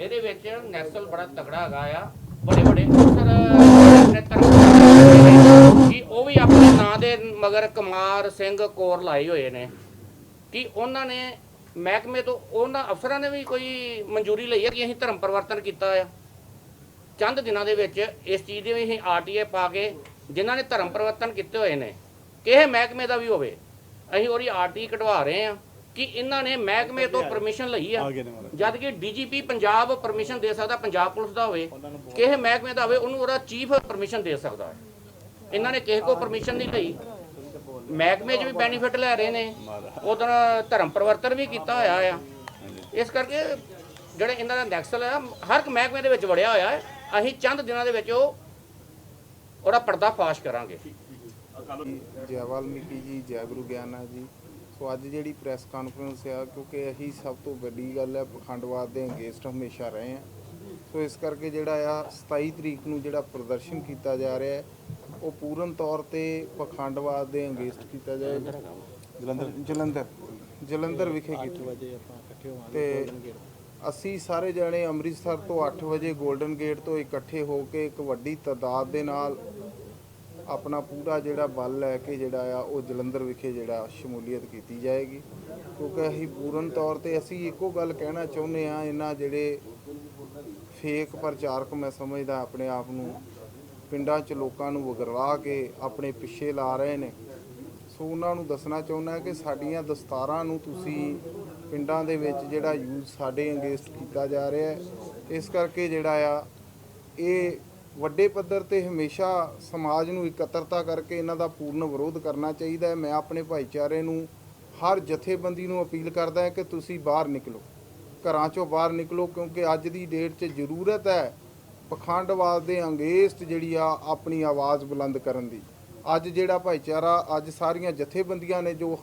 ਇਹਦੇ ਵਿੱਚ ਨੈਕਸਲ ਬੜਾ ਤਗੜਾ ਹੈਗਾ ਆ। ਬੜੇ ਬੜੇ ਅਫਸਰ ਆਪਣੇ ਧਰਮ ਕਿ ਉਹ ਵੀ ਆਪਣੇ ਨਾਂ ਦੇ ਮਗਰ ਕੁਮਾਰ ਸਿੰਘ ਕੋਰ ਲਾਏ ਹੋਏ ਨੇ ਕਿ ਉਹਨਾਂ ਨੇ ਮਹਿਕਮੇ ਤੋਂ ਉਹਨਾਂ ਅਫਸਰਾਂ ਨੇ ਵੀ ਕੋਈ ਮਨਜ਼ੂਰੀ ਲਈ ਹੈ ਕਿ ਅਸੀਂ ਧਰਮ ਪਰਿਵਰਤਨ ਕੀਤਾ ਆ। ਚੰਦ ਦਿਨਾਂ ਦੇ ਵਿੱਚ ਇਸ ਚੀਜ਼ ਦੇ ਵੀ ਅਸੀਂ ਆਰਟੀਏ ਪਾ ਕੇ ਜਿਨ੍ਹਾਂ ਨੇ ਧਰਮ ਪਰਿਵਰਤਨ ਕੀਤੇ ਹੋਏ ਨੇ ਕਿਸੇ ਮਹਿਕਮੇ ਦਾ ਵੀ ਹੋਵੇ ਅਸੀਂ ਉਹਦੀ ਆਰਟੀ ਕਢਵਾ ਰਹੇ ਆ ਕਿ ਇਹਨਾਂ ਨੇ ਮਹਿਕਮੇ ਤੋਂ ਪਰਮਿਸ਼ਨ ਲਈ ਆ। ਜਦ ਕਿ ਡੀਜੀਪੀ ਪੰਜਾਬ ਪਰਮਿਸ਼ਨ ਦੇ ਸਕਦਾ ਪੰਜਾਬ ਪੁਲਿਸ ਦਾ ਹੋਵੇ ਕਿਸੇ ਮਹਿਕਮੇ ਦਾ ਹੋਵੇ ਉਹਨੂੰ ਉਹਦਾ ਚੀਫ ਪਰਮਿਸ਼ਨ ਦੇ ਸਕਦਾ ਹੈ। ਇਹਨਾਂ ਨੇ ਕਿਸੇ ਕੋ ਪਰਮਿਸ਼ਨ ਨਹੀਂ ਲਈ। ਮਹਿਕਮੇ 'ਚ ਵੀ ਬੈਨੀਫਿਟ ਲੈ ਰਹੇ ਨੇ। ਉਦੋਂ ਧਰਮ ਪਰਿਵਰਤਨ ਵੀ ਕੀਤਾ ਹੋਇਆ ਆ। ਇਸ ਕਰਕੇ ਜਿਹੜੇ ਇਹਨਾਂ ਦਾ ਨੈਕਸਲ ਆ ਹਰ ਇੱਕ ਮਹਿਕਮੇ ਦੇ ਵਿੱਚ ਵੜਿਆ ਹੋਇਆ ਹੈ। ਅਸੀਂ ਚੰਦ ਦਿਨਾਂ ਦੇ ਵਿੱਚ ਉਹ ਉਹਦਾ ਪਰਦਾ ਫਾਸ਼ ਕਰਾਂਗੇ। ਜੈ ਵਾਲਮੀਕੀ ਜੀ ਜੈ ਗੁਰੂ ਗਿਆਨਾ ਜੀ। ਸੋ ਅੱਜ ਜਿਹੜੀ ਪ੍ਰੈਸ ਕਾਨਫਰੰਸ ਆ ਕਿਉਂਕਿ ਇਹੀ ਸਭ ਤੋਂ ਵੱਡੀ ਗੱਲ ਹੈ ਪਖੰਡਵਾਦ ਦੇ ਅਗੇਂਸਟ ਹਮੇਸ਼ਾ ਰਹੇ ਆ। ਸੋ ਇਸ ਕਰਕੇ ਜਿਹੜਾ ਆ 27 ਤਰੀਕ ਨੂੰ ਜਿਹੜਾ ਪ੍ਰਦਰਸ਼ਨ ਕੀਤਾ ਜਾ ਰਿਹਾ ਹੈ ਉਹ ਪੂਰਨ ਤੌਰ ਤੇ ਪਖੰਡਵਾਦ ਦੇ ਅਗੇਂਸਟ ਕੀਤਾ ਜਾਏਗਾ ਜਲੰਧਰ ਜਲੰਧਰ ਜਲੰਧਰ ਵਿਖੇ ਕੀਤਾ। ਤੇ ਅਸੀਂ ਸਾਰੇ ਜਣੇ ਅੰਮ੍ਰਿਤਸਰ ਤੋਂ 8 ਵਜੇ 골ਡਨ ਗੇਟ ਤੋਂ ਇਕੱਠੇ ਹੋ ਕੇ ਇੱਕ ਵੱਡੀ ਤਾਦਾਦ ਦੇ ਨਾਲ ਆਪਣਾ ਪੂਰਾ ਜਿਹੜਾ ਬਲ ਲੈ ਕੇ ਜਿਹੜਾ ਆ, ਉਹ ਜਲੰਧਰ ਵਿਖੇ ਜਿਹੜਾ ਸ਼ਮੂਲੀਅਤ ਕੀਤੀ ਜਾਏਗੀ। ਕਿਉਂਕਿ ਅਸੀਂ ਪੂਰਨ ਤੌਰ ਤੇ ਅਸੀਂ ਇੱਕੋ ਗੱਲ ਕਹਿਣਾ ਚਾਹੁੰਦੇ ਆ ਇਹਨਾਂ ਜਿਹੜੇ ਫੇਕ ਪ੍ਰਚਾਰਕ ਮੈਂ ਸਮਝਦਾ ਆਪਣੇ ਆਪ ਨੂੰ ਪਿੰਡਾਂ 'ਚ ਲੋਕਾਂ ਨੂੰ ਵਗਰਵਾ ਕੇ ਆਪਣੇ ਪਿੱਛੇ ਲਾ ਰਹੇ ਨੇ। ਸੋ ਉਹਨਾਂ ਨੂੰ ਦੱਸਣਾ ਚਾਹੁੰਦਾ ਕਿ ਸਾਡੀਆਂ ਦਸਤਾਰਾਂ ਨੂੰ ਤੁਸੀਂ ਪਿੰਡਾਂ ਦੇ ਵਿੱਚ ਜਿਹੜਾ ਯੂਜ਼ ਸਾਡੇ ਅਗੇਂਸਟ ਕੀਤਾ ਜਾ ਰਿਹਾ ਹੈ। ਇਸ ਕਰਕੇ ਜਿਹੜਾ ਆ, ਇਹ ਵੱਡੇ ਪੱਧਰ ਤੇ ਹਮੇਸ਼ਾ ਸਮਾਜ ਨੂੰ ਇਕੱਤਰਤਾ ਕਰਕੇ ਇਹਨਾਂ ਦਾ ਪੂਰਨ ਵਿਰੋਧ ਕਰਨਾ ਚਾਹੀਦਾ ਹੈ। ਮੈਂ ਆਪਣੇ ਭਾਈਚਾਰੇ ਨੂੰ ਹਰ ਜਥੇਬੰਦੀ ਨੂੰ ਅਪੀਲ ਕਰਦਾ ਹਾਂ ਕਿ ਤੁਸੀਂ ਬਾਹਰ ਨਿਕਲੋ। ਘਰਾਂ ਚੋਂ ਬਾਹਰ ਨਿਕਲੋ, ਕਿਉਂਕਿ ਅੱਜ ਦੀ ਡੇਟ 'ਚ ਜ਼ਰੂਰਤ ਹੈ ਪਖੰਡਵਾਦ ਦੇ ਅੰਗੇਸਟ ਜਿਹੜੀ ਆ ਆਪਣੀ ਆਵਾਜ਼ ਬੁਲੰਦ ਕਰਨ ਦੀ। ਅੱਜ ਜਿਹੜਾ ਭਾਈਚਾਰਾ, ਅੱਜ ਸਾਰੀਆਂ ਜਥੇਬੰਦੀਆਂ ਨੇ ਜੋ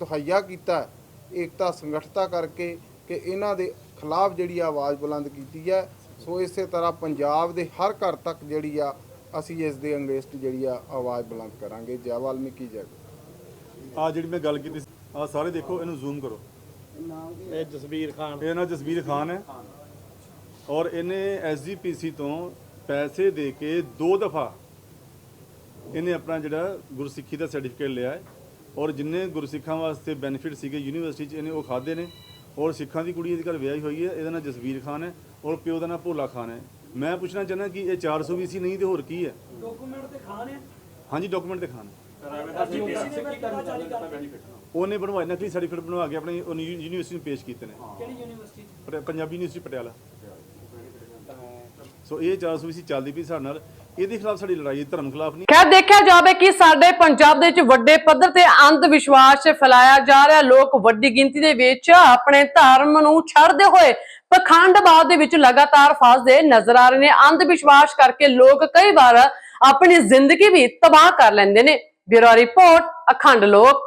ਤਹਈਆ ਕੀਤਾ ਏਕਤਾ ਸੰਗਠਤਾ ਕਰਕੇ ਕਿ ਇਹਨਾਂ ਦੇ ਖਿਲਾਫ ਜਿਹੜੀ ਆ ਆਵਾਜ਼ ਬੁਲੰਦ ਕੀਤੀ ਹੈ। ਸੋ ਇਸੇ ਤਰ੍ਹਾਂ ਪੰਜਾਬ ਦੇ ਹਰ ਘਰ ਤੱਕ ਜਿਹੜੀ ਆ ਅਸੀਂ ਇਸ ਦੇ ਅੰਗੇਸਟ ਜਿਹੜੀ ਆ ਆਵਾਜ਼ ਬੁਲੰਦ ਕਰਾਂਗੇ। ਜੈ ਵਾਲਮੀਕੀ ਜੈ ਆ ਜਿਹੜੀ ਮੈਂ ਗੱਲ ਕੀਤੀ ਆ ਸਾਰੇ ਦੇਖੋ ਇਹਨੂੰ ਜ਼ੂਮ ਕਰੋ। ਇਹ ਜਸਵੀਰ ਖਾਨ। ਇਹ ਨਾ ਜਸਵੀਰ ਖਾਨ ਹੈ। ਔਰ ਇਹਨੇ ਐਸਜੀਪੀਸੀ ਤੋਂ ਪੈਸੇ ਦੇ ਕੇ ਦੋ ਦਫਾ ਇਹਨੇ ਆਪਣਾ ਜਿਹੜਾ ਗੁਰਸਿੱਖੀ ਦਾ ਸਰਟੀਫਿਕੇਟ ਲਿਆ ਹੈ। ਔਰ ਜਿੰਨੇ ਗੁਰਸਿੱਖਾਂ ਵਾਸਤੇ ਬੈਨੀਫਿਟ ਸੀਗੇ ਯੂਨੀਵਰਸਿਟੀ 'ਚ ਇਹਨੇ ਉਹ ਖਾਦੇ ਨੇ। ਔਰ ਸਿੱਖਾਂ ਦੀ ਕੁੜੀ ਇਹਦੇ ਘਰ ਵਿਆਹੀ ਹੋਈ ਹੈ ਇਹਦਾ ਨਾਮ ਜਸਵੀਰ ਖਾਨ ਹੈ ਔਰ ਪਿਓ ਦਾ ਨਾਮ ਭੋਲਾ ਖਾਨ ਹੈ। ਮੈਂ ਪੁੱਛਣਾ ਚਾਹੁੰਦਾ ਕਿ ਇਹ 420 ਨਹੀਂ ਤੇ ਹੋਰ ਕੀ ਹੈ? ਡਾਕੂਮੈਂਟ ਤੇ ਖਾਣ ਹੈ? ਹਾਂਜੀ ਡਾਕੂਮੈਂਟ ਤੇ ਖਾਨ ਉਹਨੇ ਬਣਵਾਇਆ ਨਕਲੀ ਸਰਟੀਫਿਕੇਟ ਬਣਵਾ ਕੇ ਆਪਣੀ ਯੂਨੀਵਰਸਿਟੀ ਨੂੰ ਪੇਸ਼ ਕੀਤੇ ਨੇ। ਕਿਹੜੀ ਯੂਨੀਵਰਸਿਟੀ ਪਟਿਆ- ਪੰਜਾਬੀ ਯੂਨੀਵਰਸਿਟੀ ਪਟਿਆਲਾ। ਸੋ ਇਹ 420 ਚੱਲਦੀ ਪਈ ਸਾਡੇ ਨਾਲ। ਇਹਦੇ ਖਿਲਾਫ ਸਾਡੀ ਲੜਾਈ ਹੈ ਧਰਮ ਖਿਲਾਫ ਨਹੀਂ। ਖੈਰ, ਦੇਖਿਆ ਜਾਵੇ ਕਿ ਸਾਡੇ ਪੰਜਾਬ ਦੇ ਵਿੱਚ ਵੱਡੇ ਪੱਧਰ ਤੇ ਅੰਧ ਵਿਸ਼ਵਾਸ ਫੈਲਾਇਆ ਜਾ ਰਿਹਾ। ਲੋਕ ਵੱਡੀ ਗਿਣਤੀ ਦੇ ਵਿੱਚ ਆਪਣੇ ਧਰਮ ਨੂੰ ਛੱਡਦੇ ਹੋਏ ਪਖੰਡਵਾਦ ਦੇ ਵਿੱਚ ਲਗਾਤਾਰ ਫਸਦੇ ਨਜ਼ਰ ਆ ਰਹੇ ਨੇ। ਅੰਧ ਵਿਸ਼ਵਾਸ ਕਰਕੇ ਲੋਕ ਕਈ ਵਾਰ ਆਪਣੀ ਜ਼ਿੰਦਗੀ ਵੀ ਤਬਾਹ ਕਰ ਲੈਂਦੇ ਨੇ। ਬਿਊਰੋ ਰਿਪੋਰਟ, ਅਖੰਡ ਲੋਕ।